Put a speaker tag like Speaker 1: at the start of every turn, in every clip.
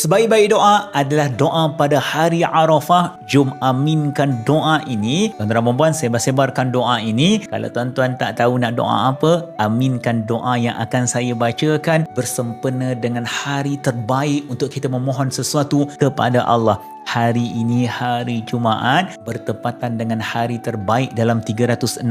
Speaker 1: Sebaik-baik doa adalah doa pada hari Arafah. Jom aminkan doa ini. Tuan-tuan dan puan sebar-sebarkan doa ini. Kalau tuan-tuan tak tahu nak doa apa, aminkan doa yang akan saya bacakan bersempena dengan hari terbaik untuk kita memohon sesuatu kepada Allah hari ini hari Jumaat bertepatan dengan hari terbaik dalam 365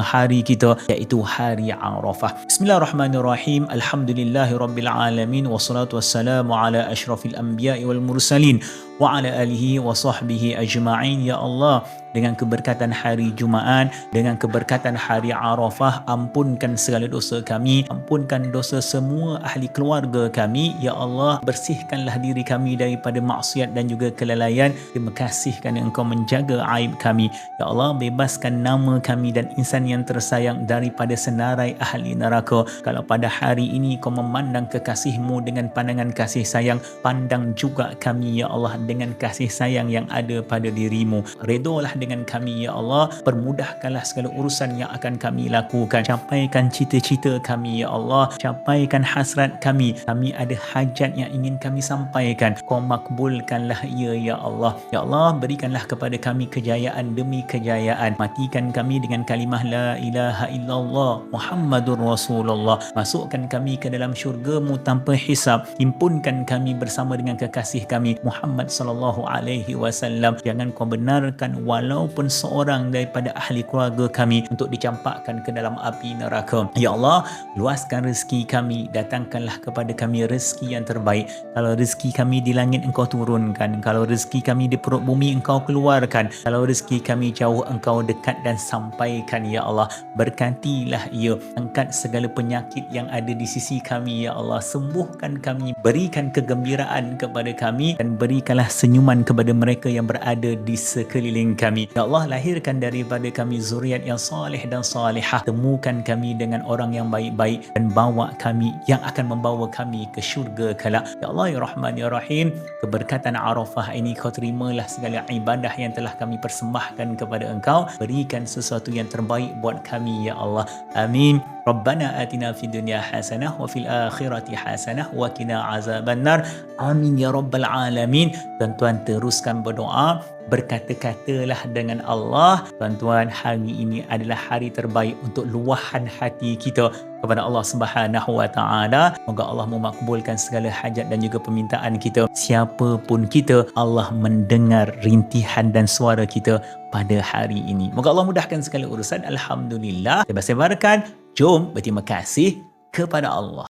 Speaker 1: hari kita iaitu hari Arafah. Bismillahirrahmanirrahim. Alhamdulillahirabbil alamin wassalatu wassalamu ala asyrafil anbiya'i wal mursalin wa ala alihi wa sahbihi ajma'in ya Allah dengan keberkatan hari Jumaat dengan keberkatan hari Arafah ampunkan segala dosa kami ampunkan dosa semua ahli keluarga kami. Ya Allah bersihkanlah diri kami daripada maksiat dan juga kelalaian. Terima kasih kerana engkau menjaga aib kami. Ya Allah bebaskan nama kami dan insan yang tersayang daripada senarai ahli neraka. Kalau pada hari ini kau memandang kekasihmu dengan pandangan kasih sayang pandang juga kami ya Allah dengan kasih sayang yang ada pada dirimu. Redolah dengan kami ya Allah. Permudahkanlah segala urusan yang akan kami lakukan. Capaikan cita-cita kami ya Allah. Capaikan hasrat kami. Kami ada hajat yang ingin kami sampaikan. Kau makbulkanlah ia ya Allah. Ya Allah berikanlah kepada kami kejayaan demi kejayaan. Matikan kami dengan kalimah la ilaha illallah Muhammadur Rasulullah. Masukkan kami ke dalam syurgamu tanpa hisab. Himpunkan kami bersama dengan kekasih kami Muhammad sallallahu alaihi wasallam jangan kau benarkan walaupun seorang daripada ahli keluarga kami untuk dicampakkan ke dalam api neraka. Ya Allah luaskan rezeki kami datangkanlah kepada kami rezeki yang terbaik. Kalau rezeki kami di langit engkau turunkan. Kalau rezeki kami di perut bumi engkau keluarkan. Kalau rezeki kami jauh engkau dekat dan sampaikan ya Allah. Berkatilah ia. Angkat segala penyakit yang ada di sisi kami ya Allah. Sembuhkan kami. Berikan kegembiraan kepada kami dan berikanlah senyuman kepada mereka yang berada di sekeliling kami. Ya Allah, lahirkan daripada kami zuriat yang salih dan salihah. Temukan kami dengan orang yang baik-baik dan bawa kami yang akan membawa kami ke syurga kelak. Ya Allah, Ya Rahman, Ya Rahim, keberkatan Arafah ini kau terimalah segala ibadah yang telah kami persembahkan kepada engkau. Berikan sesuatu yang terbaik buat kami, Ya Allah. Amin. Rabbana atina fid dunya hasanah wa fil akhirati hasanah wa qina azabannar. Amin ya rabbal alamin. Tuan-tuan teruskan berdoa, berkata-katalah dengan Allah. Tuan-tuan, hari ini adalah hari terbaik untuk luahan hati kita kepada Allah Subhanahu wa taala. Moga Allah memakbulkan segala hajat dan juga permintaan kita. Siapapun kita, Allah mendengar rintihan dan suara kita pada hari ini. Moga Allah mudahkan segala urusan. Alhamdulillah. Sebar-sebarkan Jom berterima kasih kepada Allah.